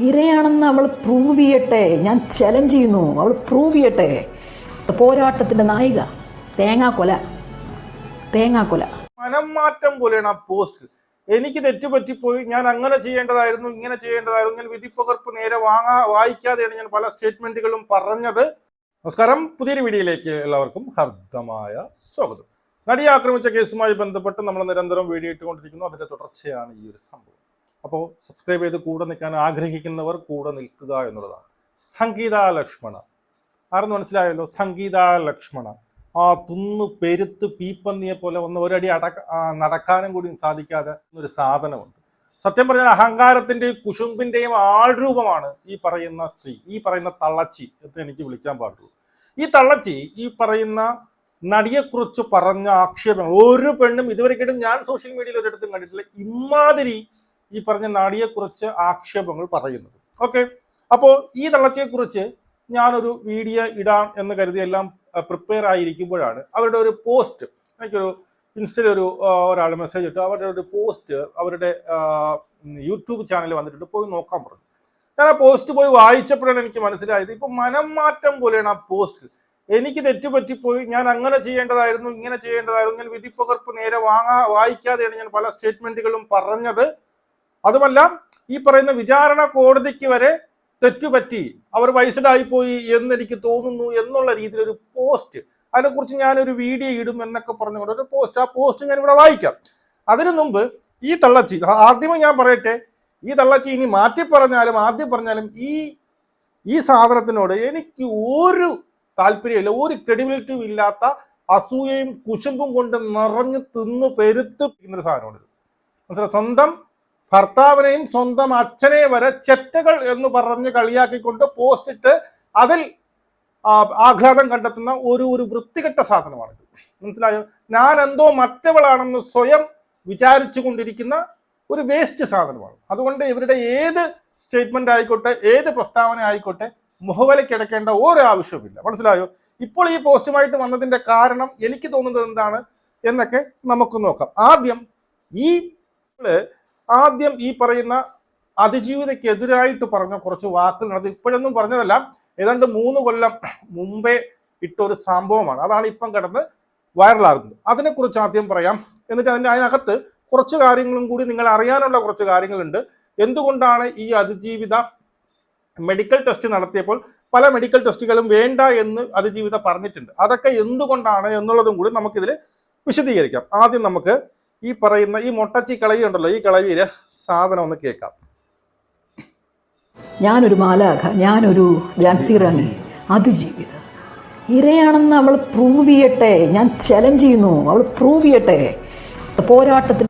ഇരയാണെന്ന് അവൾ പ്രൂവ് ചെയ്യട്ടെ. ഞാൻ ചലഞ്ച് ചെയ്യുന്നു. അവൾ പ്രൂവ് ചെയ്യട്ടെ. പോരാട്ടത്തിന്റെ നായിക. തേങ്ങാക്കൊല തേങ്ങാക്കൊല മനം മാറ്റം പോലെയാണ് ആ പോസ്റ്റ് എനിക്ക് തെറ്റുപറ്റിപ്പോയി. ഞാൻ അങ്ങനെ ചെയ്യേണ്ടതായിരുന്നു ഇങ്ങനെ ചെയ്യേണ്ടതായിരുന്നു. ഞാൻ വിധിപ്പകർപ്പ് നേരെ വാങ്ങാ വായിക്കാതെയാണ് ഞാൻ പല സ്റ്റേറ്റ്മെന്റുകളും പറഞ്ഞത്. നമസ്കാരം. പുതിയൊരു വീഡിയോയിലേക്ക് എല്ലാവർക്കും ഹർദ്ദമായ സ്വാഗതം. നടിയെ ആക്രമിച്ച കേസുമായി ബന്ധപ്പെട്ട് നമ്മൾ നിരന്തരം വീഡിയോ ഇട്ടുകൊണ്ടിരിക്കുന്നു. അതിന്റെ തുടർച്ചയാണ് ഈ ഒരു സംഭവം. അപ്പോൾ സബ്സ്ക്രൈബ് ചെയ്ത് കൂടെ നിൽക്കാൻ ആഗ്രഹിക്കുന്നവർ കൂടെ നിൽക്കുക എന്നുള്ളതാണ്. സംഗീത ലക്ഷ്മണ. ആരെന്ന് മനസ്സിലായല്ലോ? സംഗീത ലക്ഷ്മണ. ആ തുന്ന് പെരുത്ത് പീപ്പന്നിയെ പോലെ ഒന്ന് ഒരടി അടക്ക നടക്കാനും കൂടി സാധിക്കാതെ ഒരു സാധനമുണ്ട്. സത്യം പറഞ്ഞാൽ അഹങ്കാരത്തിന്റെയും കുശുമ്പിന്റെയും ആൾരൂപമാണ് ഈ പറയുന്ന സ്ത്രീ ഈ പറയുന്ന തള്ളച്ചി എന്ന് എനിക്ക് വിളിക്കാൻ പാടുള്ളൂ. ഈ തള്ളച്ചി ഈ പറയുന്ന നടിയെക്കുറിച്ച് പറഞ്ഞ ആക്ഷേപങ്ങൾ ഒരു പെണ്ണും ഇതുവരെക്കിട്ടും ഞാൻ സോഷ്യൽ മീഡിയയിൽ ഒരിടത്തും കണ്ടിട്ടില്ല. ഇമാതിരി ഈ പറഞ്ഞ നടിയെക്കുറിച്ച് ആക്ഷേപങ്ങൾ പറയുന്നത്. ഓക്കെ അപ്പോൾ ഈ തള്ളച്ചയെക്കുറിച്ച് ഞാനൊരു വീഡിയോ ഇടാം എന്ന് കരുതി എല്ലാം പ്രിപ്പയർ ആയിരിക്കുമ്പോഴാണ് അവരുടെ ഒരു പോസ്റ്റ് എനിക്കൊരു ഇൻസ്റ്റയിൽ ഒരു ഒരാൾ മെസ്സേജ് ഇട്ടു. അവരുടെ ഒരു പോസ്റ്റ് അവരുടെ യൂട്യൂബ് ചാനൽ വന്നിട്ടുണ്ട്. പോയി നോക്കാൻ പറഞ്ഞു. ഞാൻ ആ പോസ്റ്റ് പോയി വായിച്ചപ്പോഴാണ് എനിക്ക് മനസ്സിലായത്. ഇപ്പം മനം മാറ്റം പോലെയാണ് ആ പോസ്റ്റ് എനിക്ക് തെറ്റുപറ്റിപ്പോയി ഞാൻ അങ്ങനെ ചെയ്യേണ്ടതായിരുന്നു ഇങ്ങനെ ചെയ്യേണ്ടതായിരുന്നു ഞാൻ വിധിപ്പകർപ്പ് നേരെ വാങ്ങാ വായിക്കാതെയാണ് ഞാൻ പല സ്റ്റേറ്റ്മെന്റുകളും പറഞ്ഞത്. അതുമല്ല ഈ പറയുന്ന വിചാരണ കോടതിക്ക് വരെ തെറ്റുപറ്റി അവർ വയസ്സിലായി പോയി എന്ന് എനിക്ക് തോന്നുന്നു എന്നുള്ള രീതിയിൽ ഒരു പോസ്റ്റ്. അതിനെക്കുറിച്ച് ഞാനൊരു വീഡിയോ ഇടും എന്നൊക്കെ പറഞ്ഞുകൊണ്ട് ഒരു പോസ്റ്റ്. ആ പോസ്റ്റ് ഞാൻ ഇവിടെ വായിക്കാം. അതിനു മുമ്പ് ഈ തള്ളച്ചി ആദ്യമേ ഞാൻ പറയട്ടെ ഈ തള്ളച്ചി ഇനി മാറ്റി പറഞ്ഞാലും ആദ്യം പറഞ്ഞാലും ഈ ഈ സാധനത്തിനോട് എനിക്ക് ഒരു താല്പര്യമില്ല ഒരു ക്രെഡിബിലിറ്റിയും ഇല്ലാത്ത അസൂയയും കുശുമ്പും കൊണ്ട് നിറഞ്ഞു തിന്നു പെരുത്ത് ഒരു സാധനമാണിത് മനസ്സിലായി? സ്വന്തം ഭർത്താവിനെയും സ്വന്തം അച്ഛനെ വരെ ചെറ്റകൾ എന്ന് പറഞ്ഞ് കളിയാക്കിക്കൊണ്ട് പോസ്റ്റ് ഇട്ട് അതിൽ ആഘാതം കണ്ടെത്തുന്ന ഒരു ഒരു വൃത്തികെട്ട സാധനമാണ് മനസ്സിലായോ? ഞാൻ എന്തോ മറ്റവളാണെന്ന് സ്വയം വിചാരിച്ചു കൊണ്ടിരിക്കുന്ന ഒരു വേസ്റ്റ് സാധനമാണ്. അതുകൊണ്ട് ഇവരുടെ ഏത് സ്റ്റേറ്റ്മെന്റ് ആയിക്കോട്ടെ ഏത് പ്രസ്താവന ആയിക്കോട്ടെ മുഖവലക്കിടക്കേണ്ട ഒരു ആവശ്യവുമില്ല മനസ്സിലായോ? ഇപ്പോൾ ഈ പോസ്റ്റുമായിട്ട് വന്നതിന്റെ കാരണം എനിക്ക് തോന്നുന്നത് എന്താണ് എന്നൊക്കെ നമുക്ക് നോക്കാം. ആദ്യം ഈ ആദ്യം ഈ പറയുന്ന അതിജീവിതയ്ക്കെതിരായിട്ട് പറഞ്ഞ കുറച്ച് വാക്കുകൾ അത് ഇപ്പോഴൊന്നും പറഞ്ഞതല്ല. ഏതാണ്ട് മൂന്ന് കൊല്ലം മുമ്പേ ഇട്ട ഒരു സംഭവമാണ്. അതാണ് ഇപ്പം കിടന്ന് വൈറലാകുന്നത്. അതിനെക്കുറിച്ച് ആദ്യം പറയാം. എന്നിട്ട് അതിന്റെ അതിനകത്ത് കുറച്ച് കാര്യങ്ങളും കൂടി നിങ്ങൾ അറിയാനുള്ള കുറച്ച് കാര്യങ്ങളുണ്ട്. എന്തുകൊണ്ടാണ് ഈ അതിജീവിത മെഡിക്കൽ ടെസ്റ്റ് നടത്തിയപ്പോൾ പല മെഡിക്കൽ ടെസ്റ്റുകളും വേണ്ട എന്ന് അതിജീവിത പറഞ്ഞിട്ടുണ്ട്? അതൊക്കെ എന്തുകൊണ്ടാണ് എന്നുള്ളതും കൂടി നമുക്കിതിൽ വിശദീകരിക്കാം. ആദ്യം നമുക്ക് ഈ പറയുന്ന ഈ മൊട്ടച്ചി കളവി ഉണ്ടല്ലോ ഈ കളവിയിൽ സാധനം ഒന്ന് കേൾക്കാം. ഞാനൊരു മാലാഖ ഞാനൊരു റാണി അതിജീവിത. ഇരയാണെന്ന് അവൾ പ്രൂവ് ചെയ്യട്ടെ? ഞാൻ ചലഞ്ച് ചെയ്യുന്നു അവൾ പ്രൂവ് ചെയ്യട്ടെ? പോരാട്ടത്തിൽ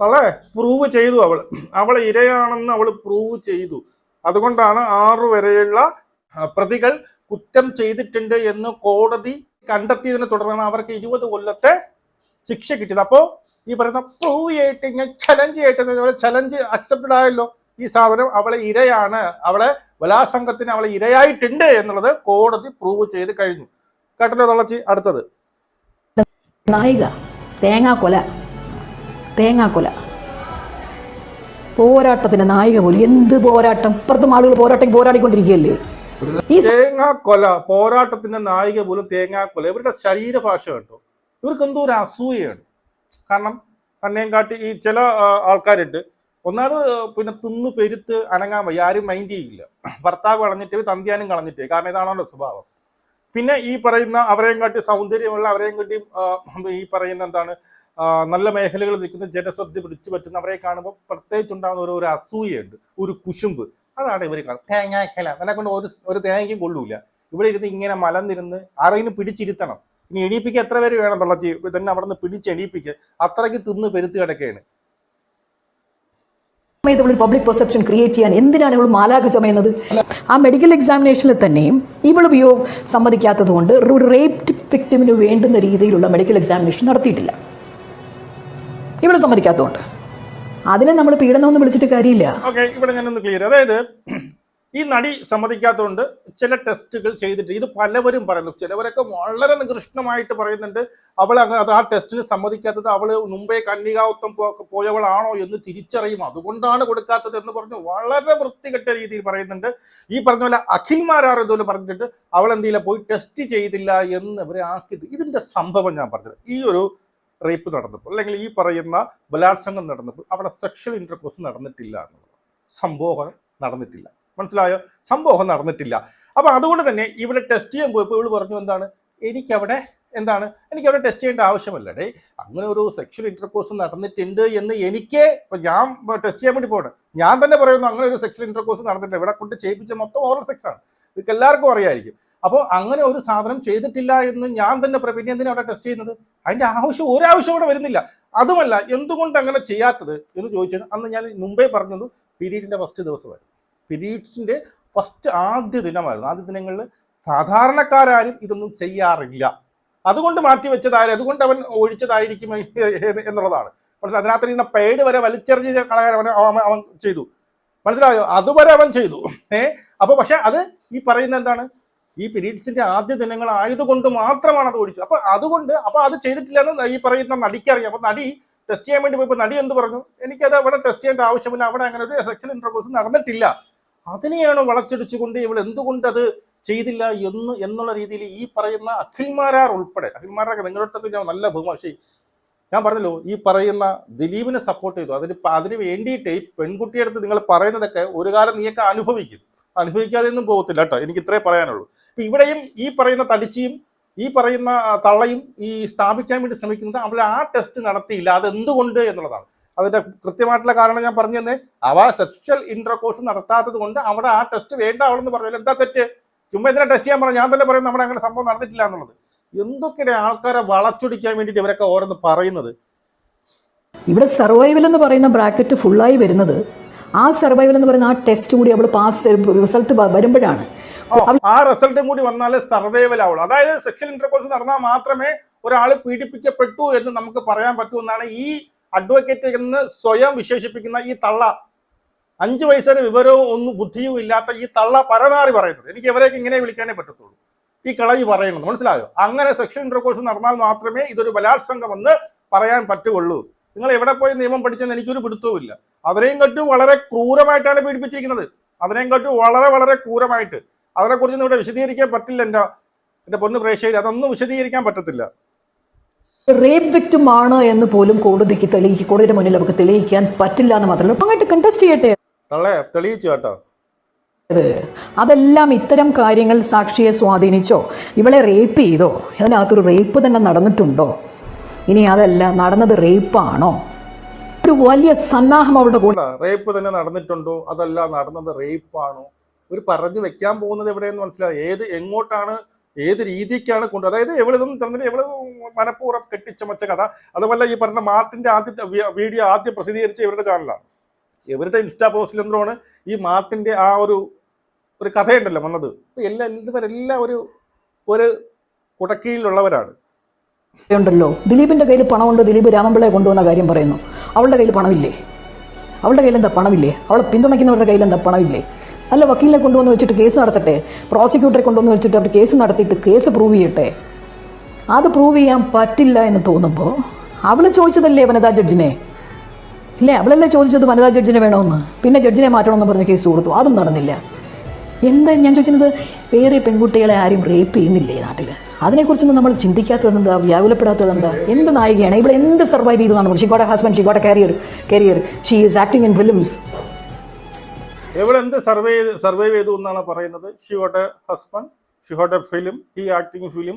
അവളെ പ്രൂവ് ചെയ്തു അവൾ. അവൾ ഇരയാണെന്ന് അവൾ പ്രൂവ് ചെയ്തു. അതുകൊണ്ടാണ് ആറു വരെയുള്ള പ്രതികൾ കുറ്റം ചെയ്തിട്ടുണ്ട് എന്ന് കോടതി കണ്ടെത്തിയതിനെ തുടർന്നാണ് അവർക്ക് ഇരുപത് കൊല്ലത്തെ ശിക്ഷ കിട്ടിയത്. അപ്പോ ഈ പറയുന്ന പ്രൂവ് ചെയ്തിട്ട് ഇങ്ങനെ ചലഞ്ച് ചെയ്തിട്ട് ചലഞ്ച് അക്സെപ്റ്റഡ് ആയല്ലോ. ഈ സാധനം അവളെ ഇരയാണ്. അവളെ ബലാസംഗത്തിന് അവളെ ഇരയായിട്ടുണ്ട് എന്നുള്ളത് കോടതി പ്രൂവ് ചെയ്ത് കഴിഞ്ഞു. കേട്ടല്ലോ തുളച്ചി അടുത്തത്. നായിക തേങ്ങാക്കൊല തേങ്ങാക്കൊല. പോരാട്ടത്തിന്റെ നായിക പോലും എന്ത് പോരാട്ടം? ഇപ്പുറത്തും ആളുകൾ പോരാട്ടം പോരാടിക്കൊണ്ടിരിക്കുകയല്ലേ? തേങ്ങാക്കൊല പോരാട്ടത്തിന്റെ നായിക പോലും തേങ്ങാക്കൊല. ഇവരുടെ ശരീരഭാഷ കേട്ടോ. ഇവർക്ക് എന്തോ ഒരു അസൂയയാണ്. കാരണം തന്നെയും കാട്ടി ഈ ചില ആൾക്കാരുണ്ട്. ഒന്നാമത് പിന്നെ തിന്നു പെരുത്ത് അനങ്ങാൻ വയ്യ ആരും മൈൻഡ് ചെയ്യില്ല. ഭർത്താവ് കളഞ്ഞിട്ട് തന്ത്യാനും കളഞ്ഞിട്ട് കാരണം ഇതാണല്ലോ സ്വഭാവം. പിന്നെ ഈ പറയുന്ന അവരെയും കാട്ടി സൗന്ദര്യമുള്ള അവരെയും കാട്ടി ഈ പറയുന്ന എന്താണ് നല്ല മേഖലകളിൽ നിൽക്കുന്ന ജനശ്രദ്ധ പിടിച്ചു പറ്റുന്ന അവരെ കാണുമ്പോൾ പ്രത്യേകിച്ച് ഉണ്ടാകുന്ന ഒരു ഒരു അസൂയയുണ്ട് ഒരു കുശുമ്പ്. അതാണ് ഇവർ കാണുന്നത് തേങ്ങാക്കല അതിനെ കൊണ്ട് ഒരു ഒരു തേങ്ങയ്ക്കും കൊള്ളൂല. ഇവിടെ ഇരുന്ന് ഇങ്ങനെ മലന്നിരുന്ന് ആരെങ്കിലും പിടിച്ചിരുത്തണം. ഇനി എണീപ്പിക്ക് എത്ര പേര് വേണം എന്നുള്ള തന്നെ അവിടെ നിന്ന് പിടിച്ച് എണീപ്പിക്ക്. അത്രയ്ക്ക് തിന്ന് പെരുത്ത് കിടക്കുകയാണ് ഇവളൊരു പബ്ലിക് പെർസെപ്ഷൻ ക്രിയേറ്റ് ചെയ്യാൻ എന്തിനാണ് ഇവൾ മാലാഖ ചമയുന്നത് ആ മെഡിക്കൽ എക്സാമിനേഷനിൽ തന്നെയും ഇവൾ വിയോ സമ്മതിക്കാത്തത് കൊണ്ട് ഒരു റേപ്പ് വിക്ടിമിന് വേണ്ടുന്ന രീതിയിലുള്ള മെഡിക്കൽ എക്സാമിനേഷൻ നടത്തിയിട്ടില്ല. ഇവൾ സമ്മതിക്കാത്തതുകൊണ്ട് അതിനെ നമ്മൾ പീഡനം ഒന്നും വിളിച്ചിട്ട് കാര്യമില്ല. ഓക്കെ ഇവിടെ ഞാനൊന്ന് ക്ലിയർ അതായത് ഈ നടി സമ്മതിക്കാത്തതുകൊണ്ട് ചില ടെസ്റ്റുകൾ ചെയ്തിട്ട് ഇത് പലവരും പറയുന്നു. ചിലവരൊക്കെ വളരെ നികൃഷ്ടമായിട്ട് പറയുന്നുണ്ട് അവൾ അത് ആ ടെസ്റ്റിന് സമ്മതിക്കാത്തത് അവൾ മുമ്പേ കന്യകാവത്വം പോയവളാണോ എന്ന് തിരിച്ചറിയും. അതുകൊണ്ടാണ് കൊടുക്കാത്തത് എന്ന് പറഞ്ഞു വളരെ വൃത്തികെട്ട രീതിയിൽ പറയുന്നുണ്ട്. ഈ പറഞ്ഞ പോലെ അഖിൽമാരാർ ഇതുപോലെ പറഞ്ഞിട്ട് അവൾ എന്തെങ്കിലും പോയി ടെസ്റ്റ് ചെയ്തില്ല എന്ന് ഇവരെ ആക്കിയത്. ഇതിന്റെ സംഭവം ഞാൻ പറഞ്ഞത്. ഈ ഒരു റേപ്പ് നടന്നപ്പോൾ അല്ലെങ്കിൽ ഈ പറയുന്ന ബലാത്സംഗം നടന്നപ്പോൾ അവിടെ സെക്ഷൽ ഇന്റർകോഴ്സ് നടന്നിട്ടില്ല എന്നുള്ളത്. സംഭവം നടന്നിട്ടില്ല. മനസ്സിലായോ? സംഭവം നടന്നിട്ടില്ല. അപ്പൊ അതുകൊണ്ട് തന്നെ ഇവിടെ ടെസ്റ്റ് ചെയ്യാൻ പോയപ്പോൾ ഇവൾ പറഞ്ഞു എന്താണ്? എനിക്കവിടെ എന്താണ്? എനിക്ക് അവിടെ ടെസ്റ്റ് ചെയ്യേണ്ട ആവശ്യമല്ല. ഡേ അങ്ങനെ ഒരു സെക്ഷൽ ഇന്റർകോഴ്സ് നടന്നിട്ടുണ്ട് എന്ന് എനിക്ക് ഞാൻ ടെസ്റ്റ് ചെയ്യാൻ വേണ്ടി പോകണം ഞാൻ തന്നെ പറയുന്നു അങ്ങനെ ഒരു സെക്ഷൽ ഇന്റർകോഴ്സ് നടന്നിട്ടില്ല. ഇവിടെ കൊണ്ട് ചെയ്യിപ്പിച്ച മൊത്തം ഓറൽ സെക്സ് ആണ്. ഇതൊക്കെ എല്ലാവർക്കും അറിയായിരിക്കും. അപ്പോൾ അങ്ങനെ ഒരു സാധനം ചെയ്തിട്ടില്ല എന്ന് ഞാൻ തന്നെ പറയും. എന്തിനാണ് എന്തിനാ അവിടെ ടെസ്റ്റ് ചെയ്യുന്നത്? അതിന്റെ ആവശ്യം ഒരാവശ്യം ഇവിടെ വരുന്നില്ല. അതുമല്ല എന്തുകൊണ്ട് അങ്ങനെ ചെയ്യാത്തത്? എന്ന് ചോദിച്ചത് അന്ന് ഞാൻ മുമ്പേ പറഞ്ഞത് പീരീഡിന്റെ ഫസ്റ്റ് ദിവസമായിരുന്നു. പീരീഡ്സിന്റെ ഫസ്റ്റ് ആദ്യ ദിനമായിരുന്നു. ആദ്യ ദിനങ്ങളിൽ സാധാരണക്കാരും ഇതൊന്നും ചെയ്യാറില്ല. അതുകൊണ്ട് മാറ്റി വെച്ചതായാലും അതുകൊണ്ട് അവൻ ഒഴിച്ചതായിരിക്കും എന്നുള്ളതാണ്. മനസ്സിലായി അതിനകത്ത് ഇരുന്ന പേട് വരെ വലിച്ചെറിഞ്ഞ് കളയാൻ അവൻ അവൻ- ചെയ്തു. മനസ്സിലായോ? അതുവരെ അവൻ ചെയ്തു. ഏ? അപ്പൊ പക്ഷെ അത് ഈ പറയുന്ന എന്താണ്? ഈ പീരീഡ്സിന്റെ ആദ്യ ദിനങ്ങൾ ആയതുകൊണ്ട് മാത്രമാണ് അത് ഒഴിച്ചത്. അപ്പൊ അതുകൊണ്ട് അപ്പൊ അത് ചെയ്തിട്ടില്ല എന്ന് ഈ പറയുന്ന നടിക്ക് അറിയാം. അപ്പൊ നടി ടെസ്റ്റ് ചെയ്യാൻ വേണ്ടി പോയപ്പോൾ നടി എന്ത് പറഞ്ഞു? എനിക്കത് അവിടെ ടെസ്റ്റ് ചെയ്യേണ്ട ആവശ്യമില്ല. അവിടെ അങ്ങനെ ഒരു സെക്ഷൽ ഇന്റർവ്യൂസ് നടന്നിട്ടില്ല. അതിനെയാണ് വളച്ചൊടിച്ചുകൊണ്ട് ഇവൾ എന്തുകൊണ്ട് അത് ചെയ്തില്ല എന്ന് എന്നുള്ള രീതിയിൽ ഈ പറയുന്ന അഖിൽമാരാർ ഉൾപ്പെടെ അഖിൽമാരാർ നിങ്ങളുടെ ഞാൻ നല്ല ബഹുമാഷി ഞാൻ പറഞ്ഞല്ലോ ഈ പറയുന്ന ദിലീപിനെ സപ്പോർട്ട് ചെയ്തു. അതിന് അതിന് വേണ്ടിയിട്ട് ഈ പെൺകുട്ടിയുടെ അടുത്ത് നിങ്ങൾ പറയുന്നതൊക്കെ ഒരു കാലം നീയൊക്കെ അനുഭവിക്കും. അനുഭവിക്കാതെ ഒന്നും പോകത്തില്ല കേട്ടോ എനിക്ക് ഇത്രേ പറയാനുള്ളൂ. അപ്പം ഇവിടെയും ഈ പറയുന്ന തടിച്ചിയും ഈ പറയുന്ന തള്ളയും ഈ സ്ഥാപിക്കാൻ വേണ്ടി ശ്രമിക്കുന്നത് അവൾ ആ ടെസ്റ്റ് നടത്തിയില്ല. അതെന്തുകൊണ്ട് എന്നുള്ളതാണ്. അതിന്റെ കൃത്യമായിട്ടുള്ള കാരണം ഞാൻ പറഞ്ഞു തന്നെ അവ സെക്സ്വൽ ഇന്റർകോഴ്സ് നടത്താത്തത് കൊണ്ട് അവിടെ ആ ടെസ്റ്റ് വേണ്ട അവളെന്ന് പറഞ്ഞാൽ എന്താ തെറ്റ്? ചുമ്മാ ഇതിനെ ടെസ്റ്റ് ചെയ്യാൻ പറഞ്ഞു? ഞാൻ തന്നെ പറയുന്നത് നമ്മുടെ അങ്ങനെ സംഭവം നടന്നിട്ടില്ല എന്നുള്ളത്. എന്തൊക്കെയാണ് ആൾക്കാരെ വളച്ചൊടിക്കാൻ വേണ്ടിയിട്ട് ഇവരൊക്കെ ഓരോന്ന് പറയുന്നത്? ഇവിടെ സർവൈവൽ എന്ന് പറയുന്ന ബ്രാക്കറ്റ് ഫുള്ളായി വരുന്നത് ആ സർവൈവൽ എന്ന് പറയുന്ന ആ ടെസ്റ്റ് കൂടി അവൾ പാസ് റിസൾട്ട് വരുമ്പോഴാണ്. ആ റിസൾട്ടും കൂടി വന്നാലേ സർവൈവൽ ആവുള്ളൂ. അതായത് സെക്ഷൽ ഇന്റർകോഴ്സ് നടന്നാൽ മാത്രമേ ഒരാൾ പീഡിപ്പിക്കപ്പെട്ടു എന്ന് നമുക്ക് പറയാൻ പറ്റൂ എന്നാണ് ഈ അഡ്വക്കേറ്റ് എന്ന് സ്വയം വിശേഷിപ്പിക്കുന്ന ഈ തള്ള. അഞ്ചു വയസ്സിന് വിവരവും ഒന്നും ബുദ്ധിയും ഇല്ലാത്ത ഈ തള്ള പരനാറി പറയുന്നത്. എനിക്ക് ഇവരെയൊക്കെ ഇങ്ങനെ വിളിക്കാനേ പറ്റത്തുള്ളൂ. ഈ കളവി പറയുന്നത് മനസ്സിലായോ? അങ്ങനെ സെക്ഷൻ ഇന്റർകോഴ്സ് നടന്നാൽ മാത്രമേ ഇതൊരു ബലാത്സംഗമെന്ന് പറയാൻ പറ്റുള്ളൂ നിങ്ങൾ എവിടെ പോയി നിയമം പഠിച്ചെന്ന് എനിക്കൊരു പിടുത്തവും ഇല്ല. അവരെയും കണ്ടു വളരെ ക്രൂരമായിട്ടാണ് പീഡിപ്പിച്ചിരിക്കുന്നത്. അവരെയും കണ്ടു വളരെ വളരെ ക്രൂരമായിട്ട്. അതിനെക്കുറിച്ചൊന്നും ഇവിടെ വിശദീകരിക്കാൻ പറ്റില്ല എന്റെ എന്റെ പൊന്ന് പ്രേക്ഷകർ അതൊന്നും വിശദീകരിക്കാൻ പറ്റത്തില്ല. റേപ്പ് വിക്ടിം ആണ് എന്ന് പോലും കോടതിക്ക് തെളിയിക്കും കോടതിയുടെ മുന്നിൽ അവർക്ക് തെളിയിക്കാൻ പറ്റില്ല എന്ന് മാത്രമല്ല അങ്ങോട്ട് കണ്ടസ്റ്റ് ചെയ്യട്ടെ? തെളിയിച്ചു കേട്ടോ. അതെല്ലാം ഇത്തരം കാര്യങ്ങൾ സാക്ഷിയെ സ്വാധീനിച്ചോ? ഇവളെ റേപ്പ് ചെയ്തോ? അതിനകത്തൊരു റേപ്പ് തന്നെ നടന്നിട്ടുണ്ടോ? ഇനി അതല്ല നടന്നത് റേപ്പാണോ ഒരു വലിയ സന്നാഹം അവളുടെ കൂടെ റേപ്പ് തന്നെ നടന്നിട്ടുണ്ടോ? അതല്ല നടന്നത് റേപ്പാണോ ഒരു പറഞ്ഞു വെക്കാൻ പോകുന്നത് എവിടെയെന്ന് മനസ്സിലായി. ഏത് എങ്ങോട്ടാണ് ഏത് രീതിക്കാണ് കൊണ്ട് അതായത് എവിടെയൊന്നും തന്നെ എവിടെ മനഃപൂർവം കെട്ടിച്ചമച്ച കഥ? അതുപോലെ ഈ പറഞ്ഞ മാർട്ടിന്റെ ആദ്യത്തെ വീഡിയോ ആദ്യം പ്രസിദ്ധീകരിച്ച ഇവരുടെ ചാനലാണ് ഇവരുടെ ഇൻസ്റ്റാ പോസ്റ്റിൽ എന്താണ് ഈ മാർട്ടിന്റെ ആ ഒരു ഒരു കഥയുണ്ടല്ലോ വന്നത്. എല്ലാ ഇതുവരെല്ലാം ഒരു ഒരു കുടക്കീഴിലുള്ളവരാണ്. ഉണ്ടല്ലോ. ദിലീപിന്റെ കയ്യിൽ പണം പണമുണ്ട്. ദിലീപ് രാമപിള്ളയെ കൊണ്ടുവന്ന കാര്യം പറയുന്നു. അവളുടെ കയ്യിൽ പണമില്ലേ? അവളുടെ കയ്യിൽ എന്താ പണമില്ലേ? അവളെ പിന്തുണയ്ക്കുന്നവരുടെ കയ്യിൽ എന്താ പണമില്ലേ? അല്ല വക്കീലിനെ കൊണ്ടുവന്ന് വെച്ചിട്ട് കേസ് നടത്തട്ടെ? പ്രോസിക്യൂട്ടറെ കൊണ്ടുവന്ന് വെച്ചിട്ട് അവർ കേസ് നടത്തിയിട്ട് കേസ് പ്രൂവ് ചെയ്യട്ടെ? അത് പ്രൂവ് ചെയ്യാൻ പറ്റില്ല എന്ന് തോന്നുമ്പോൾ അവൾ ചോദിച്ചതല്ലേ വനിതാ ജഡ്ജിനെ? ഇല്ലേ അവളല്ലേ ചോദിച്ചത് വനിതാ ജഡ്ജിനെ വേണമെന്ന് പിന്നെ ജഡ്ജിനെ മാറ്റണമെന്ന് പറഞ്ഞ് കേസ് കൊടുത്തു. അതും നടന്നില്ല. എന്താ ഞാൻ ചോദിക്കുന്നത്? വേറെ പെൺകുട്ടികളെ ആരും റേപ്പ് ചെയ്യുന്നില്ലേ നാട്ടിൽ അതിനെക്കുറിച്ചൊന്നും നമ്മൾ ചിന്തിക്കാത്തത് എന്താ? എന്താ? എന്ത് നായികയാണ്? ഇവിടെ എന്ത് സർവൈവ് ചെയ്തതാണ്? She got husband she got career career she is acting in films എവിടെ എന്ത് സർവേ സർവൈവ് ചെയ്തു എന്നാണ് പറയുന്നത്. She got a husband she got a film ഈ ആക്ടിങ് ഫിലിം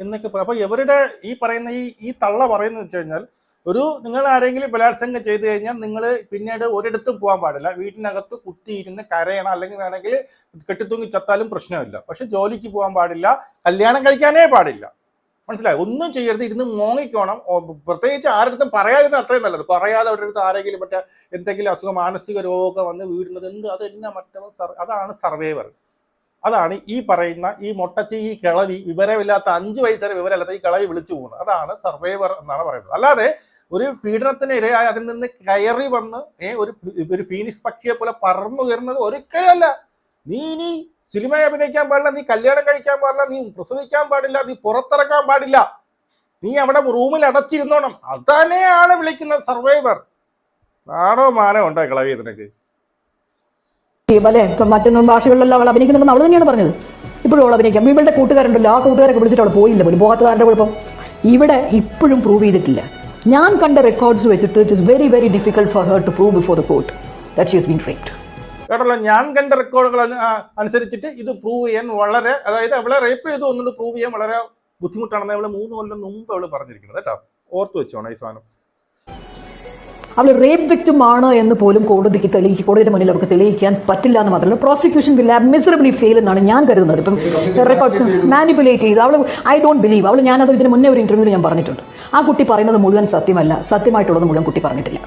എന്നൊക്കെ അപ്പോൾ അപ്പൊ ഇവരുടെ ഈ പറയുന്ന ഈ ഈ തള്ള പറയുന്നത് വെച്ച് കഴിഞ്ഞാൽ ഒരു നിങ്ങൾ ആരെങ്കിലും ബലാത്സംഗം ചെയ്തു കഴിഞ്ഞാൽ നിങ്ങൾ പിന്നീട് ഒരിടത്തും പോകാൻ പാടില്ല. വീട്ടിനകത്ത് കുത്തിയിരുന്ന് കരയണം. അല്ലെങ്കിൽ വേണമെങ്കിൽ കെട്ടിത്തൂങ്ങി ചത്താലും പ്രശ്നമില്ല. പക്ഷെ ജോലിക്ക് പോകാൻ പാടില്ല. കല്യാണം കഴിക്കാനേ പാടില്ല. മനസ്സിലായി? ഒന്നും ചെയ്യരുത്. ഇരുന്ന് മോങ്ങിക്കോണം. പ്രത്യേകിച്ച് ആരുടെ പറയാതിരുന്ന അത്രയും നല്ലത്. പറയാതെ അവരുടെ അടുത്ത് ആരെങ്കിലും മറ്റേ എന്തെങ്കിലും അസുഖം മാനസിക രോഗം വന്ന് വീഴുന്നത് എന്ത്? അതെല്ലാം മറ്റവൻ അതാണ് സർവൈവർ. അതാണ് ഈ പറയുന്ന ഈ മൊട്ടച്ചി ഈ കിളവി വിവരമില്ലാത്ത അഞ്ച് വയസ്സര വിവരമില്ലാത്ത ഈ കിളവി വിളിച്ചു പോകുന്നത്. അതാണ് സർവൈവർ എന്നാണ് പറയുന്നത്. അല്ലാതെ ഒരു പീഡനത്തിന് ഇരയായി അതിൽ നിന്ന് കയറി വന്ന് ഏ ഒരു ഒരു ഫീനിക്സ് പക്ഷിയെ പോലെ പറന്നു കയറുന്നത് ഒരിക്കലും അല്ല. നീ ഇനി സിനിമ അഭിനയിക്കാൻ പാടില്ല നീ കല്യാണം കഴിക്കാൻ പാടില്ല നീ പ്രസവിക്കാൻ പാടില്ല നീ പുറത്തിറക്കാൻ പാടില്ല. നീ അവിടെ റൂമിൽ അടച്ചിരുന്നോണം. അതന്നെയാണ് വിളിക്കുന്ന സർവൈവർ. നാടോ മാനോ ഉണ്ടോ കളവി നിനക്ക് അല്ലെ മറ്റു ഭാഷകളിലെല്ലാം അവൾ അഭിനയിക്കുന്നുണ്ടെന്ന് അവൾ തന്നെയാണ് പറഞ്ഞത്. ഇപ്പോഴും അവൾ അഭിനയിക്കാം. ഇവളുടെ കൂട്ടുകാരുണ്ടല്ലോ ആ കൂട്ടുകാരൊക്കെ വിളിച്ചിട്ട് അവൾ പോയില്ല പോലും പോകാത്തതാരുടെ കുഴപ്പം? ഇവിടെ ഇപ്പോഴും പ്രൂവ് ചെയ്തിട്ടില്ല. ഞാൻ കണ്ട റെക്കോർഡ്സ് വെച്ചിട്ട് it is very very difficult for her to prove before the court that she's been raped കേട്ടല്ലോ ഞാൻ കണ്ട റെക്കോർഡുകൾ അനുസരിച്ചിട്ട് ഇത് പ്രൂവ് ചെയ്യാൻ വളരെ അതായത് അവളെ റേപ്പ് ചെയ്തു എന്നുള്ളത് പ്രൂവ് ചെയ്യാൻ വളരെ ബുദ്ധിമുട്ടാണെന്ന് അവൾ മൂന്ന് കൊല്ലം മുമ്പ് അവൾ പറഞ്ഞിരിക്കുന്നത് കേട്ടോ. ഓർത്തു വെച്ചോണം ഈ സാധനം. അവൾ റേപ്പ് വിക്ടിം ആണ് എന്ന് പോലും കോടതിക്ക് തെളിയിക്കും കോടതിയുടെ മുന്നിൽ അവർക്ക് തെളിയിക്കാൻ പറ്റില്ല എന്ന് മാത്രമല്ല പ്രോസിക്യൂഷൻ വിൽ മിസറബിളി ഫെയിൽ എന്നാണ് ഞാൻ കരുതുന്നത്. ഇപ്പം റെക്കോർഡ്സ് മാനിപ്പുലേറ്റ് ചെയ്ത് അവൾ ഐ ഡോണ്ട് ബിലീവ് അവൾ ഞാനത് ഇതിന് മുന്നേ ഒരു ഇന്റർവ്യൂവിൽ ഞാൻ പറഞ്ഞിട്ടുണ്ട്. ആ കുട്ടി പറയുന്നത് മുഴുവൻ സത്യമല്ല സത്യമായിട്ടുള്ളത് മുഴുവൻ കുട്ടി പറഞ്ഞിട്ടില്ല.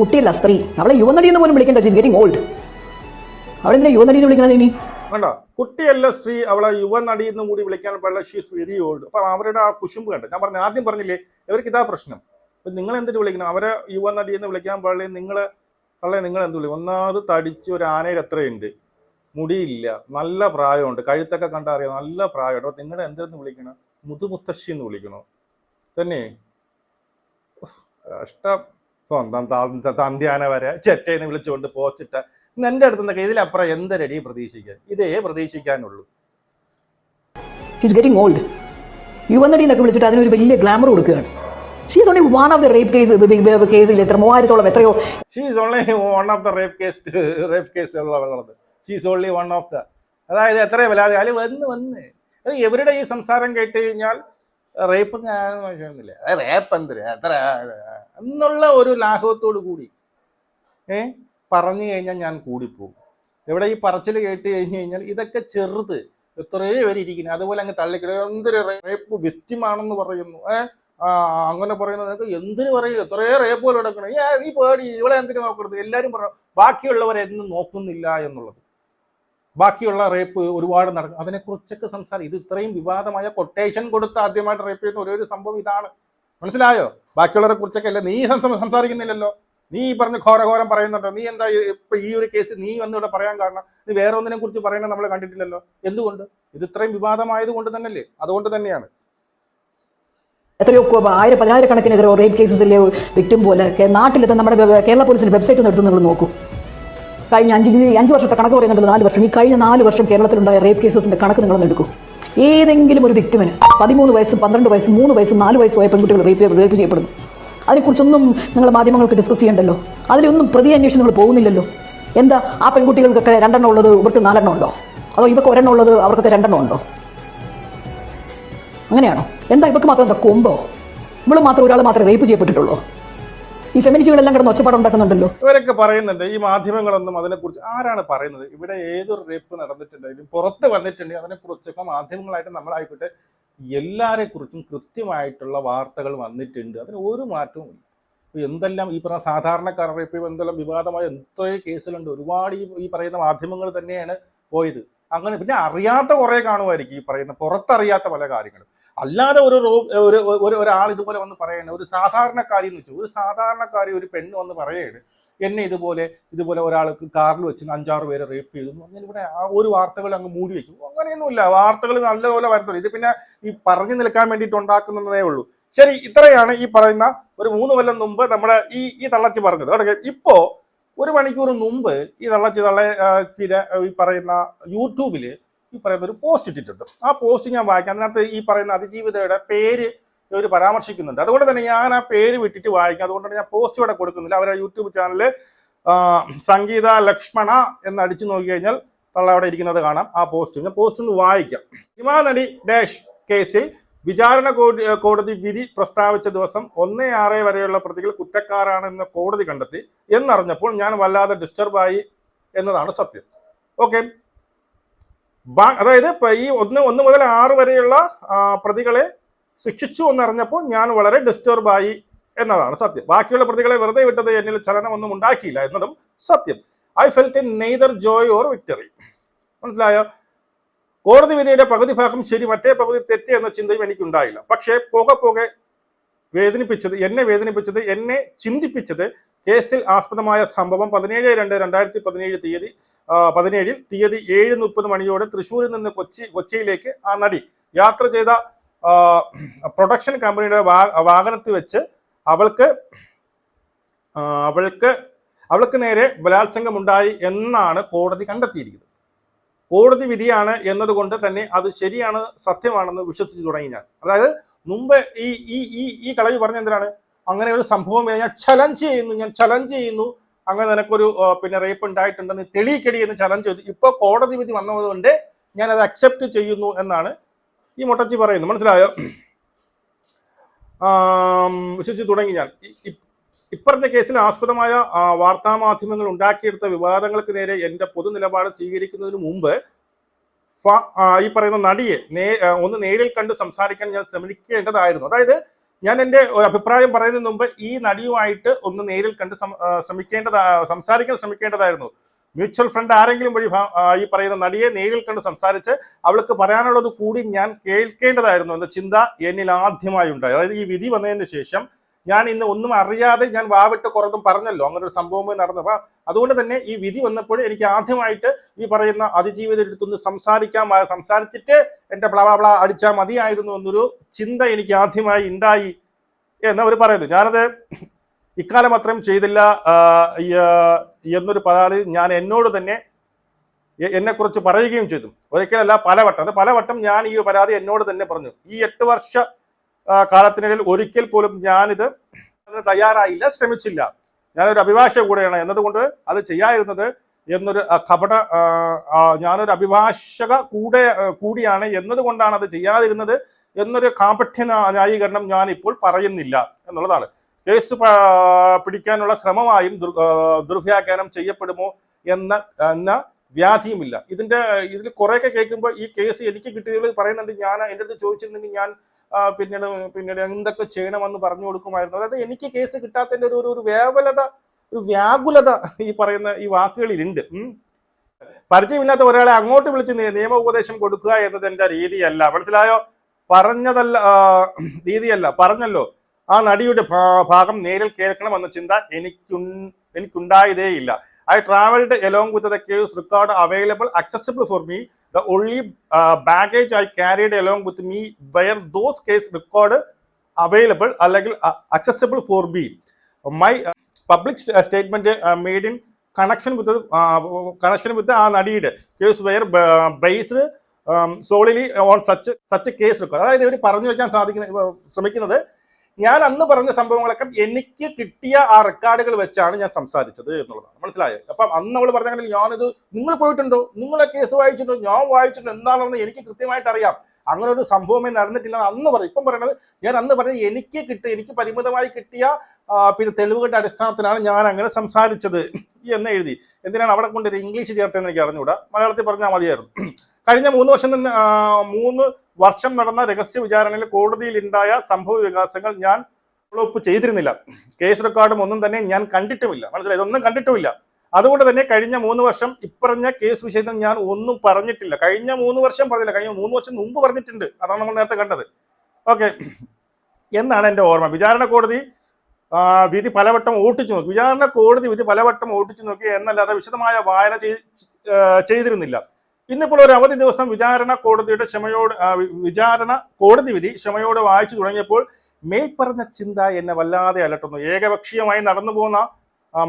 കുട്ടിയല്ല സ്ത്രീ. അവളെ യുവനടി എന്ന് പോലും വിളിക്കേണ്ട ഷീസ് ഗെറ്റിംഗ് ഓൾഡ് അവളെന്തിനാ യുവനടി വിളിക്കണത് ഇനി? കണ്ടോ? കുട്ടിയല്ല സ്ത്രീ അവളെ യുവ നടി എന്നും കൂടി വിളിക്കാൻ പാടില്ല ഷീസ് വെരി ഓൾഡ് അപ്പൊ അവരുടെ ആ കുശുമ്പ് കണ്ട്? ഞാൻ പറഞ്ഞു ആദ്യം പറഞ്ഞില്ലേ ഇവർക്ക് ഇതാ പ്രശ്നം. അപ്പൊ നിങ്ങൾ എന്തിനു വിളിക്കണം? അവരെ യുവ നടി എന്ന് വിളിക്കാൻ പാടില്ല? നിങ്ങൾ അല്ലെ? നിങ്ങൾ എന്ത് വിളിക്കും? ഒന്നാമത് തടിച്ച് ഒരു ആനയിൽ എത്രയുണ്ട്? മുടിയില്ല നല്ല പ്രായമുണ്ട്. കഴുത്തൊക്കെ കണ്ടാൽ അറിയാം നല്ല പ്രായമുണ്ട്. അപ്പൊ നിങ്ങൾ എന്തെന്ന് വിളിക്കണം? മുതുമുത്തശ്ശി എന്ന് വിളിക്കണോ. തന്നെ? കഷ്ടം. സ്വന്തം തന്ത്യാന വരെ ചെറ്റേന്ന് വിളിച്ചുകൊണ്ട് പോസ്റ്റ് ഇട്ട ഇന്ന് എന്റെ അടുത്ത് നിന്നൊക്കെ ഇതിലപ്പുറം എന്തരടി പ്രതീക്ഷിക്കാൻ? ഇതേ പ്രതീക്ഷിക്കാനുള്ളൂ. ഗെറ്റിംഗ് ഓൾഡ് യുവനടി എന്നൊക്കെ വിളിച്ചിട്ട് അതിനൊരു വലിയ ഗ്ലാമർ കൊടുക്കുകയാണ്. She's only one of the rape case കേസിൽ എത്ര മൂവായിരത്തോളം എത്രയോ? She's only one of the rape case rape case ഉള്ളത് she's only one of the അതായത് എത്ര വല്ലാതെ അതിൽ വന്ന് വന്ന്. അത് ഇവരുടെ ഈ സംസാരം കേട്ട് കഴിഞ്ഞാൽ റേപ്പ് വിഷയമൊന്നുമില്ല റേപ്പ് എന്തിന്? എത്ര എന്നുള്ള ഒരു ലാഘവത്തോടു കൂടി. ഏ? പറഞ്ഞു കഴിഞ്ഞാൽ ഞാൻ കൂടിപ്പോകും. ഇവിടെ ഈ പറച്ചിൽ കേട്ട് കഴിഞ്ഞു കഴിഞ്ഞാൽ ഇതൊക്കെ ചെറുത്. എത്രയോ പേര് ഇരിക്കുന്നു. അതുപോലെ അങ്ങ് തള്ളിക്കിട എന്തൊരു റേപ്പ് വ്യക്തിമാണെന്ന് പറയുന്നു. ഏഹ് അങ്ങനെ പറയുന്നത് എന്തിനു പറയും? എത്രയോ റേപ്പ് പോലെ കിടക്കണം ഏ നീ പേടി. ഇവിടെ എന്തിനു നോക്കരുത് എല്ലാവരും പറഞ്ഞു ബാക്കിയുള്ളവരെ എന്നും നോക്കുന്നില്ല എന്നുള്ളത്. ബാക്കിയുള്ള റേപ്പ് ഒരുപാട് നടക്കും. അതിനെക്കുറിച്ചൊക്കെ സംസാരം. ഇത് ഇത്രയും വിവാദമായ കൊട്ടേഷൻ കൊടുത്ത് ആദ്യമായിട്ട് റേപ്പ് ചെയ്യുന്ന ഒരേ ഒരു സംഭവം ഇതാണ്. മനസ്സിലായോ? ബാക്കിയുള്ളവരെ കുറിച്ചൊക്കെ അല്ല? നീ സംസാരിക്കുന്നില്ലല്ലോ. നീ ഈ പറഞ്ഞ ഘോരഘോരം പറയുന്നുണ്ടോ? നീ എന്താ ഇപ്പൊ ഈ ഒരു കേസ് നീ വന്ന് ഇവിടെ പറയാൻ കാരണം? നീ വേറെ ഒന്നിനെ കുറിച്ച് പറയുന്നത് നമ്മൾ കണ്ടിട്ടില്ലല്ലോ. എന്തുകൊണ്ട്? ഇത് ഇത്രയും വിവാദമായത് കൊണ്ട് തന്നെയല്ലേ? അതുകൊണ്ട് തന്നെയാണ്. എത്രയോ ആയിരം പതിനായിരക്കണക്കിന് എതിരോ റേപ്പ് കേസസിലെ വിക്ടിം പോലെ കേ- നാട്ടിലത്തെ നമ്മുടെ കേരള പോലീസിന്റെ വെബ്സൈറ്റ് ഒന്ന് എടുത്ത് നിങ്ങൾ നോക്കൂ. കഴിഞ്ഞ അഞ്ച് അഞ്ച് വർഷത്തെ കണക്ക് പറയുന്നുണ്ടല്ലോ നാല് വർഷം. ഈ കഴിഞ്ഞ നാല് വർഷം കേരളത്തിലുണ്ടായ റേപ്പ് കേസസിന്റെ കണക്ക് നിങ്ങളൊന്ന് എടുക്കൂ. ഏതെങ്കിലും ഒരു വിക്ടിമിന് പതിമൂന്ന് വയസ്സും പന്ത്രണ്ട് വയസ്സും മൂന്ന് വയസ്സും നാല് വയസ്സുമായ പെൺകുട്ടികൾ റേപ്പ് റേപ്പ് ചെയ്യപ്പെടുന്നു. അതിനെക്കുറിച്ചൊന്നും നിങ്ങൾ മാധ്യമങ്ങൾക്ക് ഡിസ്കസ് ചെയ്യണ്ടല്ലോ? അതിലൊന്നും പ്രതി അന്വേഷണം നിങ്ങൾ പോകുന്നില്ലല്ലോ? എന്താ ആ പെൺകുട്ടികൾക്കൊക്കെ രണ്ടെണ്ണം ഉള്ളത് ഇവർക്ക് നാലെണ്ണം ഉണ്ടോ? അതോ ഇവർക്ക് ഒരെണ്ണം ഉള്ളത് അവർക്കൊക്കെ രണ്ടെണ്ണം ഉണ്ടോ? അങ്ങനെയാണോ? എന്താ ഇവർക്ക് മാത്രം എന്താ കൊമ്പോ? ഇവൾ മാത്രം ഒരാൾ മാത്രമേ റേപ്പ് ചെയ്യപ്പെട്ടിട്ടുള്ളൂ. ഈ ഫെമിനിസ്റ്റുകളെല്ലാം കിടന്ന് ഒച്ചപ്പാടുണ്ടാക്കുന്നുണ്ടല്ലോ ഇവരൊക്കെ പറയുന്നുണ്ട് ഈ മാധ്യമങ്ങളൊന്നും അതിനെക്കുറിച്ച് ആരാണ് പറയുന്നത്? ഇവിടെ ഏതൊരു റേപ്പ് നടന്നിട്ടുണ്ടെങ്കിലും പുറത്ത് വന്നിട്ടുണ്ടെങ്കിൽ അതിനെക്കുറിച്ചൊക്കെ മാധ്യമങ്ങളായിട്ട് നമ്മളായിക്കോട്ടെ എല്ലാരെ കുറിച്ചും കൃത്യമായിട്ടുള്ള വാർത്തകൾ വന്നിട്ടുണ്ട്. അതിന് ഒരു മാറ്റവും എന്തെല്ലാം ഈ പറഞ്ഞ സാധാരണക്കാരുടെ ഇപ്പോൾ എന്തെല്ലാം വിവാദമായ എത്രയോ കേസുകളുണ്ട്. ഒരുപാട് ഈ ഈ പറയുന്ന മാധ്യമങ്ങൾ തന്നെയാണ് പോയത്. അങ്ങനെ പിന്നെ അറിയാത്ത കുറെ കാണുമായിരിക്കും ഈ പറയുന്ന പുറത്തറിയാത്ത പല കാര്യങ്ങളും. അല്ലാതെ ഒരു ഒരു ഒരാൾ ഇതുപോലെ വന്ന് പറയണ. ഒരു സാധാരണക്കാരി എന്ന് വെച്ചു ഒരു സാധാരണക്കാരി ഒരു പെണ്ണ് വന്ന് പറയാണ്. എന്നെ ഇതുപോലെ ഇതുപോലെ ഒരാൾക്ക് കാറിൽ വെച്ച് അഞ്ചാറ് പേരെ റേപ്പ് ചെയ്തു എന്ന് പറഞ്ഞാൽ ഇവിടെ ആ ഒരു വാർത്തകൾ അങ്ങ് മൂടി വെക്കും. അങ്ങനെയൊന്നുമില്ല. വാർത്തകൾ നല്ലപോലെ വരത്തുള്ളൂ ഇത് പിന്നെ ഈ പറഞ്ഞു നിൽക്കാൻ വേണ്ടിയിട്ട് ഉണ്ടാക്കുന്നതേ ഉള്ളൂ. ശരി ഇത്രയാണ് ഈ പറയുന്ന ഒരു മൂന്ന് കൊല്ലം മുമ്പ് നമ്മുടെ ഈ ഈ തള്ളച്ചി പറഞ്ഞത്. കേട്ടോ ഇപ്പോ ഒരു മണിക്കൂർ മുമ്പ് ഈ തള്ളച്ചി തള്ള തിര ഈ പറയുന്ന യൂട്യൂബിൽ ഈ പറയുന്ന ഒരു പോസ്റ്റ് ഇട്ടിട്ടുണ്ട്. ആ പോസ്റ്റ് ഞാൻ വായിക്കാം. അതിനകത്ത് ഈ പറയുന്ന അതിജീവിതയുടെ പേര് ഇവർ പരാമർശിക്കുന്നുണ്ട്. അതുകൊണ്ട് തന്നെ ഞാൻ ആ പേര് വിട്ടിട്ട് വായിക്കാം. അതുകൊണ്ടാണ് ഞാൻ പോസ്റ്റ് ഇവിടെ കൊടുക്കുന്നില്ല. അവരുടെ യൂട്യൂബ് ചാനലിൽ സംഗീത ലക്ഷ്മണ എന്ന് അടിച്ചു നോക്കി കഴിഞ്ഞാൽ തള്ള അവിടെ ഇരിക്കുന്നത് കാണാം. ആ പോസ്റ്റ് ഞാൻ പോസ്റ്റ് ഒന്ന് വായിക്കാം. ഹിമാനടി ഡാഷ് കേസിൽ വിചാരണ കോടതി വിധി പ്രസ്താവിച്ച ദിവസം ഒന്ന് ആറ് വരെയുള്ള പ്രതികൾ കുറ്റക്കാരാണെന്ന് കോടതി കണ്ടെത്തി എന്നറിഞ്ഞപ്പോൾ ഞാൻ വല്ലാതെ ഡിസ്റ്റർബായി എന്നതാണ് സത്യം. ഓക്കെ അതായത് ഈ ഒന്ന് ഒന്ന് മുതൽ ആറ് വരെയുള്ള പ്രതികളെ ശിക്ഷിച്ചു എന്നറിഞ്ഞപ്പോൾ ഞാൻ വളരെ ഡിസ്റ്റർബായി എന്നതാണ് സത്യം. ബാക്കിയുള്ള പ്രതികളെ വെറുതെ വിട്ടത് എന്നിൽ ചലനമൊന്നും ഉണ്ടാക്കിയില്ല എന്നതും സത്യം. I felt in neither joy or victory മനസ്സിലായോ? കോടതി വിധിയുടെ പകുതി ഭാഗം ശരി മറ്റേ പകുതി തെറ്റ് എന്ന ചിന്തയും എനിക്കുണ്ടായില്ല. പക്ഷേ പോകെ പോകെ വേദനിപ്പിച്ചത് എന്നെ വേദനിപ്പിച്ചത് എന്നെ ചിന്തിപ്പിച്ചത് കേസിൽ ആസ്പദമായ സംഭവം പതിനേഴ് രണ്ട് രണ്ടായിരത്തി പതിനേഴ് തീയതി പതിനേഴിൽ തീയതി ഏഴ് മുപ്പത് മണിയോടെ തൃശ്ശൂരിൽ നിന്ന് കൊച്ചി കൊച്ചിയിലേക്ക് ആ നടി യാത്ര ചെയ്ത പ്രൊഡക്ഷൻ കമ്പനിയുടെ വാഹനത്തിൽ വെച്ച് അവൾക്ക് അവൾക്ക് അവൾക്ക് നേരെ ബലാത്സംഗം ഉണ്ടായി എന്നാണ് കോടതി കണ്ടെത്തിയിരിക്കുന്നത്. കോടതി വിധിയാണ് എന്നതുകൊണ്ട് തന്നെ അത് ശരിയാണ് സത്യമാണെന്ന് വിശ്വസിച്ചു തുടങ്ങി ഞാൻ. അതായത് മുമ്പ് ഈ ഈ ഈ ഈ കളവി പറഞ്ഞ എന്തിനാണ്? അങ്ങനെ ഒരു സംഭവം ഞാൻ ചലഞ്ച് ചെയ്യുന്നു ഞാൻ ചലഞ്ച് ചെയ്യുന്നു. അങ്ങനെ നിനക്കൊരു പിന്നെ റേപ്പ് ഉണ്ടായിട്ടുണ്ടെന്ന് തെളിയിക്കടി എന്ന് ചലഞ്ച് ചെയ്തു. ഇപ്പോൾ കോടതി വിധി വന്നതുകൊണ്ട് ഞാൻ അത് അക്സെപ്റ്റ് ചെയ്യുന്നു എന്നാണ് ഈ മുട്ടച്ചി പറയുന്നു മനസ്സിലായോ? വിശ്വസിച്ച് തുടങ്ങി ഞാൻ. ഇപ്പറഞ്ഞ കേസിൽ ആസ്പദമായ വാർത്താമാധ്യമങ്ങൾ ഉണ്ടാക്കിയെടുത്ത വിവാദങ്ങൾക്ക് നേരെ എന്റെ പൊതു നിലപാട് സ്വീകരിക്കുന്നതിന് മുമ്പ് ഈ പറയുന്ന നടിയെ നേ ഒന്ന് നേരിൽ കണ്ട് സംസാരിക്കാൻ ഞാൻ ശ്രമിക്കേണ്ടതായിരുന്നു. അതായത് ഞാൻ എന്റെ ഒരു അഭിപ്രായം പറയുന്നതിന് മുമ്പ് ഈ നടിയുമായിട്ട് ഒന്ന് നേരിൽ കണ്ട് ശ്രമിക്കേണ്ടതാ സംസാരിക്കാൻ ശ്രമിക്കേണ്ടതായിരുന്നു. മ്യൂച്വൽ ഫണ്ട് ആരെങ്കിലും വഴി ഈ പറയുന്ന നടിയെ നേരിൽ കണ്ട് സംസാരിച്ച് അവൾക്ക് പറയാനുള്ളത് കൂടി ഞാൻ കേൾക്കേണ്ടതായിരുന്നു എന്ന ചിന്ത എന്നിൽ ആദ്യമായി ഉണ്ടായി. അതായത് ഈ വിധി വന്നതിന് ശേഷം ഞാൻ ഇന്ന് ഒന്നും അറിയാതെ ഞാൻ വാവിട്ട് കുറതും പറഞ്ഞല്ലോ. അങ്ങനെ ഒരു സംഭവം നടന്നു. അപ്പൊ അതുകൊണ്ട് തന്നെ ഈ വിധി വന്നപ്പോൾ എനിക്ക് ആദ്യമായിട്ട് ഈ പറയുന്ന അതിജീവിതരുടെ അടുത്തൊന്ന് സംസാരിക്കാൻ സംസാരിച്ചിട്ട് എന്റെ പ്ലവാബ്ള അടിച്ചാൽ മതിയായിരുന്നു എന്നൊരു ചിന്ത എനിക്ക് ആദ്യമായി ഉണ്ടായി എന്ന് അവർ പറയുന്നു. ഞാനത് ഇക്കാലം അത്രയും ചെയ്തില്ല എന്നൊരു പരാതി ഞാൻ എന്നോട് തന്നെ എന്നെക്കുറിച്ച് പറയുകയും ചെയ്തു. ഒരിക്കലല്ല പലവട്ടം. അത് പലവട്ടം ഞാൻ ഈ പരാതി എന്നോട് തന്നെ പറഞ്ഞു. ഈ എട്ട് വർഷ കാലത്തിനിടയിൽ ഒരിക്കൽ പോലും ഞാനിത് തയ്യാറായില്ല ശ്രമിച്ചില്ല. ഞാനൊരു അഭിഭാഷക കൂടെയാണ്. എന്നതുകൊണ്ട് അത് ചെയ്യാതിരുന്നത് എന്നൊരു കപട ഞാനൊരു അഭിഭാഷക കൂടെ കൂടിയാണ് എന്നതുകൊണ്ടാണ് അത് ചെയ്യാതിരുന്നത് എന്നൊരു കാപഠ്യ ന്യാ- ന്യായീകരണം ഞാൻ ഇപ്പോൾ പറയുന്നില്ല എന്നുള്ളതാണ്. പ- പിടിക്കാനുള്ള ശ്രമമായും ദുർവ്യാഖ്യാനം ചെയ്യപ്പെടുമോ എന്ന എന്ന വ്യാധിയുമില്ല. ഇതിന്റെ ഇതിൽ കുറെയൊക്കെ കേൾക്കുമ്പോൾ ഈ കേസ് എനിക്ക് കിട്ടിയതിൽ പറയുന്നുണ്ട് ഞാൻ എന്റെ അടുത്ത് ചോദിച്ചിരുന്നെങ്കിൽ ഞാൻ പിന്നീട് പിന്നീട് എന്തൊക്കെ ചെയ്യണമെന്ന് പറഞ്ഞു കൊടുക്കുമായിരുന്നു. അതായത് എനിക്ക് കേസ് കിട്ടാത്തതിന്റെ ഒരു ഒരു- വേവലത ഒരു വ്യാകുലത ഈ പറയുന്ന ഈ വാക്കുകളിലുണ്ട്. പരിചയമില്ലാത്ത ഒരാളെ അങ്ങോട്ട് വിളിച്ച് നിയ- നിയമ ഉപദേശം കൊടുക്കുക എന്നത് എന്റെ രീതിയല്ല. മനസ്സിലായോ? പറഞ്ഞതല്ല രീതിയല്ല. പറഞ്ഞല്ലോ. ആ നടിയുടെ ഭാഗം നേരിൽ കേൾക്കണമെന്ന ചിന്ത എനിക്കുൺ എനിക്കുണ്ടായതേയില്ല I travelled along with the case record available accessible for me only uh, baggage I carried along with me were those case record available അല്ലെങ്കിൽ uh, st- statement uh, made in connection with the uh, connection with the ആ നടിയുടെ case where based solely on such such case record അതായത് ഇവർ പറഞ്ഞു വെക്കാൻ സാധിക്കുന്ന ശ്രമിക്കുന്നത് ഞാൻ അന്ന് പറഞ്ഞ സംഭവങ്ങളൊക്കെ എനിക്ക് കിട്ടിയ ആ റെക്കോർഡുകൾ വെച്ചാണ് ഞാൻ സംസാരിച്ചത് എന്നുള്ളതാണ്. മനസ്സിലായത് അപ്പം അന്ന് അവൾ പറഞ്ഞ ഞാനിത് നിങ്ങൾ പോയിട്ടുണ്ടോ? നിങ്ങളെ കേസ് വായിച്ചിട്ടുണ്ടോ? ഞാൻ വായിച്ചിട്ടുണ്ടോ? എന്താണെന്ന് എനിക്ക് കൃത്യമായിട്ട് അറിയാം. അങ്ങനെ ഒരു സംഭവമേ നടന്നിട്ടില്ല അന്ന് പറയും ഇപ്പം പറയണത് ഞാൻ അന്ന് പറഞ്ഞത് എനിക്ക് കിട്ടിയ എനിക്ക് പരിമിതമായി കിട്ടിയ പിന്നെ തെളിവുകളുടെ അടിസ്ഥാനത്തിലാണ് ഞാൻ അങ്ങനെ സംസാരിച്ചത് എന്ന് എഴുതി. എന്തിനാണ് അവിടെ കൊണ്ട് ഇംഗ്ലീഷ് ചേർത്തെന്ന് എനിക്ക് അറിഞ്ഞുകൂടാ? മലയാളത്തിൽ പറഞ്ഞാൽ മതിയായിരുന്നു. കഴിഞ്ഞ മൂന്ന് വർഷം തന്നെ മൂന്ന് വർഷം നടന്ന രഹസ്യ വിചാരണയിൽ കോടതിയിൽ ഉണ്ടായ സംഭവ വികാസങ്ങൾ ഞാൻ ഫോളോ അപ്പ് ചെയ്തിരുന്നില്ല. കേസ് റെക്കോർഡും ഒന്നും തന്നെ ഞാൻ കണ്ടിട്ടുമില്ല. മനസ്സിലായി? ഇതൊന്നും കണ്ടിട്ടുമില്ല. അതുകൊണ്ട് തന്നെ കഴിഞ്ഞ മൂന്ന് വർഷം ഇപ്പറഞ്ഞ കേസ് വിഷയത്തിൽ ഞാൻ ഒന്നും പറഞ്ഞിട്ടില്ല. കഴിഞ്ഞ മൂന്ന് വർഷം പറഞ്ഞില്ല. കഴിഞ്ഞ മൂന്ന് വർഷം മുമ്പ് പറഞ്ഞിട്ടുണ്ട്. അതാണ് നമ്മൾ നേരത്തെ കണ്ടത്. ഓക്കെ എന്നാണ് എന്റെ ഓർമ്മ? വിചാരണ കോടതി വിധി പലവട്ടം ഓട്ടിച്ചു നോക്കി. വിചാരണ കോടതി വിധി പലവട്ടം ഓട്ടിച്ചു നോക്കി എന്നല്ലാതെ വിശദമായ വായന ചെയ്തിരുന്നില്ല. ഇന്നിപ്പോൾ ഒരു അവധി ദിവസം വിചാരണ കോടതിയുടെ ക്ഷമയോട് വിചാരണ കോടതി വിധി ക്ഷമയോടെ വായിച്ചു തുടങ്ങിയപ്പോൾ മേൽപ്പറഞ്ഞ ചിന്ത എന്നെ വല്ലാതെ അലട്ടുന്നു. ഏകപക്ഷീയമായി നടന്നു പോകുന്ന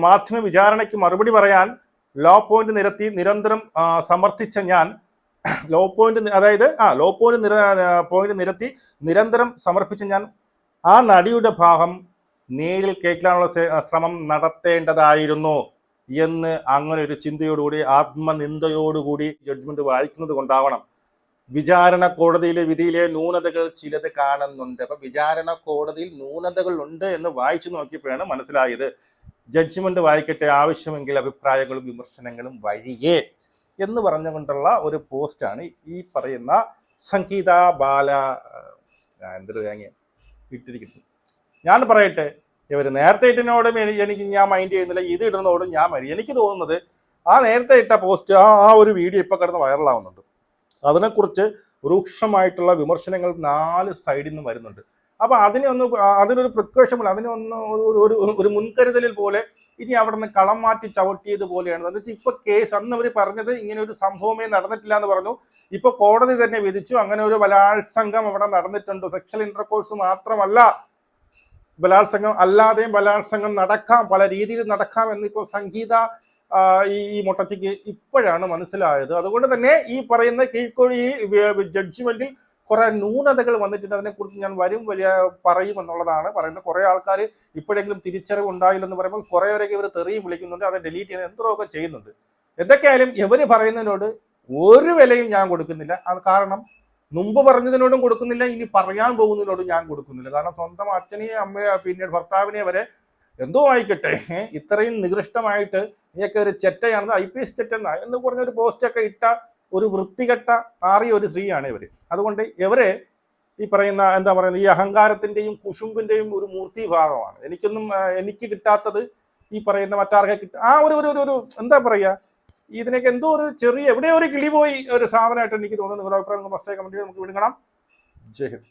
മാധ്യമ വിചാരണയ്ക്ക് മറുപടി പറയാൻ ലോ പോയിന്റ് നിരത്തി നിരന്തരം സമർത്ഥിച്ച ഞാൻ ലോ പോയിന്റ് അതായത് ആ ലോ പോയിന്റ് നിര പോയിന്റ് നിരത്തി നിരന്തരം സമർപ്പിച്ച ഞാൻ ആ നടിയുടെ ഭാഗം നേരിൽ കേൾക്കാനുള്ള ശ്രമം നടത്തേണ്ടതായിരുന്നു. എന്ന് അങ്ങനെ ഒരു ചിന്തയോടുകൂടി ആത്മനിന്ദയോടുകൂടി ജഡ്ജ്മെന്റ് വായിക്കുന്നത് കൊണ്ടാവണം. വിചാരണ കോടതിയിലെ വിധിയിലെ ന്യൂനതകൾ ചിലത് കാണുന്നുണ്ട്. അപ്പൊ വിചാരണ കോടതിയിൽ ന്യൂനതകൾ ഉണ്ട് എന്ന് വായിച്ചു നോക്കിയപ്പോഴാണ് മനസ്സിലായത്. ജഡ്ജ്മെന്റ് വായിക്കട്ടെ ആവശ്യമെങ്കിൽ അഭിപ്രായങ്ങളും വിമർശനങ്ങളും വഴിയേ എന്ന് പറഞ്ഞുകൊണ്ടുള്ള ഒരു പോസ്റ്റാണ് ഈ പറയുന്ന സംഗീത ബാല എന്തൊരു തേങ്ങ ഇട്ടിരിക്കുന്നത്. ഞാൻ പറയട്ടെ ഇവർ നേരത്തെ ഇട്ടിനോടും എനി- എനിക്ക് ഞാൻ മൈൻഡ് ചെയ്യുന്നില്ല. ഇത് ഇടുന്നതോടും ഞാൻ മതി എനിക്ക് തോന്നുന്നത് ആ നേരത്തെ ഇട്ട പോസ്റ്റ് ആ ആ ഒരു വീഡിയോ ഇപ്പം കിടന്ന് വൈറലാവുന്നുണ്ട് അതിനെക്കുറിച്ച് രൂക്ഷമായിട്ടുള്ള വിമർശനങ്ങൾ നാല് സൈഡിൽ നിന്ന് വരുന്നുണ്ട്. അപ്പോൾ അതിനെ ഒന്ന് അതിനൊരു പ്രിക്കോഷൻ പോലെ അതിനെ ഒന്ന് ഒരു- ഒരു- മുൻകരുതലിൽ പോലെ ഇനി അവിടെ നിന്ന് കളം മാറ്റി ചവിട്ടിയത് പോലെയാണ്. എന്ന് വെച്ചാൽ ഇപ്പൊ കേസ് അന്ന് അവർ പറഞ്ഞത് ഇങ്ങനെ ഒരു സംഭവമേ നടന്നിട്ടില്ല എന്ന് പറഞ്ഞു. ഇപ്പോൾ കോടതി തന്നെ വിധിച്ചു. അങ്ങനെ ഒരു ബലാത്സംഗം അവിടെ നടന്നിട്ടുണ്ട്. സെക്ഷൽ ഇന്റർകോഴ്സ് മാത്രമല്ല. ബലാത്സംഗം അല്ലാതെയും ബലാത്സംഗം നടക്കാം പല രീതിയിൽ നടക്കാം എന്നിപ്പോൾ സംഗീത ഈ മുട്ടച്ചിക്ക് ഇപ്പോഴാണ് മനസ്സിലായത്. അതുകൊണ്ട് തന്നെ ഈ പറയുന്ന കീഴ്ക്കോഴി ജഡ്ജ്മെന്റിൽ കുറെ ന്യൂനതകൾ വന്നിട്ടുണ്ട്. അതിനെക്കുറിച്ച് ഞാൻ വരും വലിയ പറയും എന്നുള്ളതാണ്. പറയുന്നത് കുറെ ആൾക്കാർ ഇപ്പോഴെങ്കിലും തിരിച്ചറിവ് ഉണ്ടായില്ലെന്ന് പറയുമ്പോൾ കുറെ വരെയൊക്കെ ഇവർ തെറിയും വിളിക്കുന്നുണ്ട്. അത് ഡിലീറ്റ് ചെയ്യുന്ന എന്തോക്കെ ചെയ്യുന്നുണ്ട്. എന്തൊക്കെയായാലും ഇവർ പറയുന്നതിനോട് ഒരു വിലയും ഞാൻ കൊടുക്കുന്നില്ല. കാരണം മുമ്പ് പറഞ്ഞതിനോടും കൊടുക്കുന്നില്ല ഇനി പറയാൻ പോകുന്നതിനോടും ഞാൻ കൊടുക്കുന്നില്ല. കാരണം സ്വന്തം അച്ഛനെയും അമ്മയെ പിന്നീട് ഭർത്താവിനെ വരെ എന്തോ ആയിക്കട്ടെ ഇത്രയും നികൃഷ്ടമായിട്ട് നീയൊക്കെ ഒരു ചെറ്റയാണ് ഐ പി എസ് ചെറ്റെന്ന എന്ന് പറഞ്ഞൊരു പോസ്റ്റൊക്കെ ഇട്ട ഒരു വൃത്തികെട്ട ആറിയ ഒരു സ്ത്രീയാണ് ഇവർ. അതുകൊണ്ട് ഇവരെ ഈ പറയുന്ന എന്താ പറയുന്നത് ഈ അഹങ്കാരത്തിന്റെയും കുശുമ്പിന്റെയും ഒരു മൂർത്തി ഭാഗമാണ് എനിക്കൊന്നും എനിക്ക് കിട്ടാത്തത് ഈ പറയുന്ന മറ്റാർക്കെ കിട്ട ആ ഒരു ഒരു ഒരു- ഒരു എന്താ പറയാ ഇതിനൊക്കെ എന്തോ ഒരു ചെറിയ എവിടെയോ ഒരു കിളി പോയി ഒരു സാധനമായിട്ട് എനിക്ക് തോന്നുന്നു. നിങ്ങളുടെ അഭിപ്രായം ഫസ്റ്റ് കമന്റ് ചെയ്ത് നമുക്ക് വിടുക്കണം ജയ് ഹിന്ദ്.